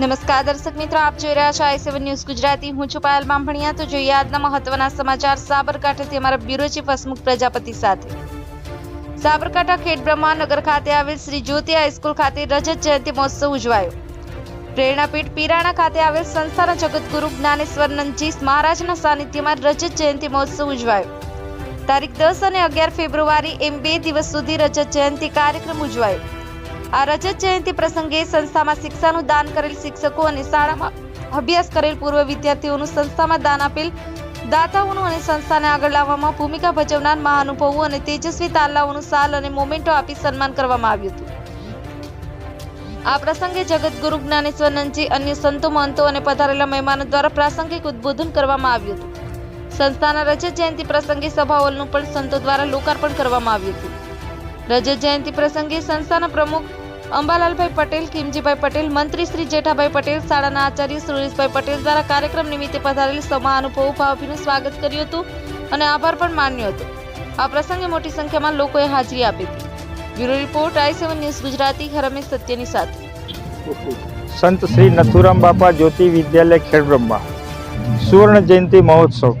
નમસ્કાર દર્શક મિત્રો, આપ જોઈ રહ્યા છો આઈ સેવન ન્યૂઝ ગુજરાતી. હું છું પાયલ બામભણિયા. તો જોઈએ આજના મહત્વના સમાચાર. સાબરકાંઠાથી અમારા બ્યુરો ચીફ હસમુખ પ્રજાપતિ સાથે. સાબરકાંઠા ખેડબ્રહ્મા નગર ખાતે આવેલ શ્રી જ્યોતિ હાઈસ્કૂલ ખાતે રજત જયંતિ મહોત્સવ ઉજવાયો. પ્રેરણાપીઠ પીરાણા ખાતે આવેલ સંસ્થાના જગતગુરુ જ્ઞાનેશ્વર નંદજી મહારાજના સાનિધ્યમાં રજત જયંતિ મહોત્સવ ઉજવાયો. તારીખ દસ અને અગિયાર ફેબ્રુઆરી એમ બે દિવસ સુધી રજત જયંતિ કાર્યક્રમ ઉજવાયો. આ રજત જયંતિ પ્રસંગે સંસ્થામાં શિક્ષાનું દાન કરેલ શિક્ષકો અને શાળામાં અભ્યાસ કરેલ પૂર્વ વિદ્યાર્થીઓનું સંસ્થામાં દાન આપેલ દાતાઓનું અને સંસ્થાને આગળ લાવવામાં ભૂમિકા ભજવનાર મહાનુભાવો અને તેજસ્વી તાલાઓનું સાલ અને મોમેન્ટો આપી સન્માન કરવામાં આવ્યું હતું. આ પ્રસંગે જગતગુરુ જ્ઞાનેશ્વરનંદજી, અન્ય સંતો, મહંતો અને પધારેલા મહેમાનો દ્વારા પ્રાસંગિક ઉદ્બોધન કરવામાં આવ્યું હતું. સંસ્થાના રજત જયંતિ પ્રસંગે સભા હોલનું પણ સંતો દ્વારા લોકાર્પણ કરવામાં આવ્યું હતું. રજત જયંતિ પ્રસંગે સંસ્થાના પ્રમુખ અંબાલાલભાઈ પટેલ કિમજીભાઈ પટેલ મંત્રી શ્રી જેઠાભાઈ પટેલ, શાળાના આચાર્ય સુરેશભાઈ પટેલ દ્વારા કાર્યક્રમ નિમિત્તે પધારેલ સમાનુભવ ભાવભીનું સ્વાગત કર્યું હતું અને આભાર પણ માન્યો હતો. આ પ્રસંગે મોટી સંખ્યામાં લોકોએ હાજરી આપી હતી. Bureau report, I seven news Gujarati Harmesh સત્યની સાથે. સંત શ્રી નથુરામ બાપા જ્યોતિ વિદ્યાલય ખેડબ્રહ્મા. સુવર્ણ જયંતિ મહોત્સવ.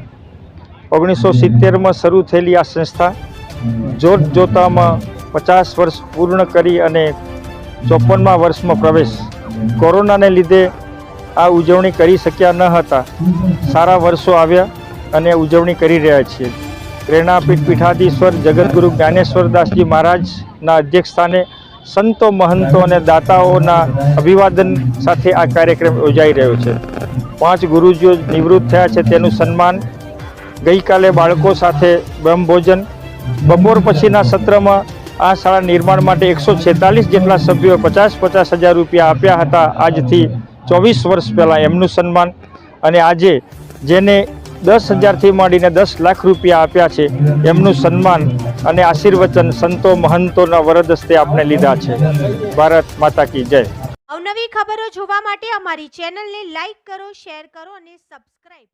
ઓગણીસો સિત્તેરમાં શરૂ થયેલી આ સંસ્થા જોત જોતામાં પચાસ વર્ષ પૂર્ણ કરી અને ચોપનમાં વર્ષમાં પ્રવેશ. કોરોનાને લીધે આ ઉજવણી કરી શક્યા ન હતા. સારા વર્ષો આવ્યા અને ઉજવણી કરી રહ્યા છીએ. પ્રેરણાપીઠ પીઠાધીશ્વર જગતગુરુ જ્ઞાનેશ્વરદાસજી મહારાજના અધ્યક્ષ સ્થાને સંતો, મહંતો અને દાતાઓના અભિવાદન સાથે આ કાર્યક્રમ યોજાઈ રહ્યો છે. પાંચ ગુરુજીઓ નિવૃત્ત થયા છે તેનું સન્માન ગઈકાલે બાળકો સાથે બ્રહ્મભોજન. બપોર પછીના સત્રમાં આ શાળા નિર્માણ માટે એકસો છેતાલીસ જેટલા સભ્યોએ પચાસ પચાસ હજાર રૂપિયા આપ્યા હતા. આજથી ચોવીસ વર્ષ પહેલાં એમનું સન્માન અને આજે જેને દસ હજારથી માંડીને દસ લાખ રૂપિયા આપ્યા છે, એમનું સન્માન અને આશીર્વચન સંતો મહંતોના વરદ હસ્તે આપણે લીધા છે. ભારત માતા કી જય. અવનવી ખબરો જોવા માટે અમારી ચેનલને લાઈક કરો, શેર કરો અને સબસ્ક્રાઇબ